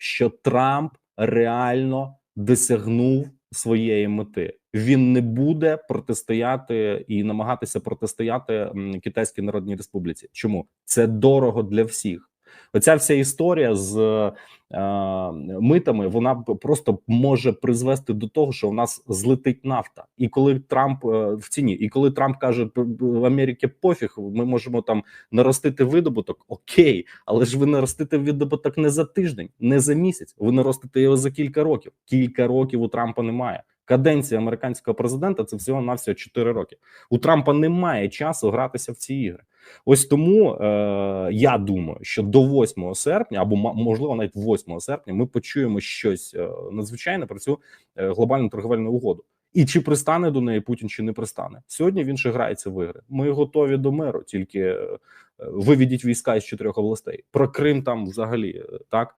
що Трамп реально досягнув своєї мети. Він не буде протистояти і намагатися протистояти Китайській Народній Республіці. Чому це дорого для всіх? Оця вся історія з е, митами вона просто може призвести до того, що у нас злетить нафта. І коли Трамп е, в ціні, і коли Трамп каже «П- п- в Америці пофіг, ми можемо там наростити видобуток. Окей, але ж ви наростите видобуток не за тиждень, не за місяць. Ви наростите його за кілька років. Кілька років у Трампа немає. Каденція американського президента це всього навсього 4 роки. У Трампа немає часу гратися в ці ігри. Ось тому е, я думаю, що до 8 серпня, або можливо навіть 8 серпня, ми почуємо щось е, надзвичайне про цю е, глобальну торговельну угоду. І чи пристане до неї Путін, чи не пристане сьогодні. Він ще грається в ігри. Ми готові до миру, тільки е, виведіть війська із чотирьох областей. Про Крим там взагалі е, так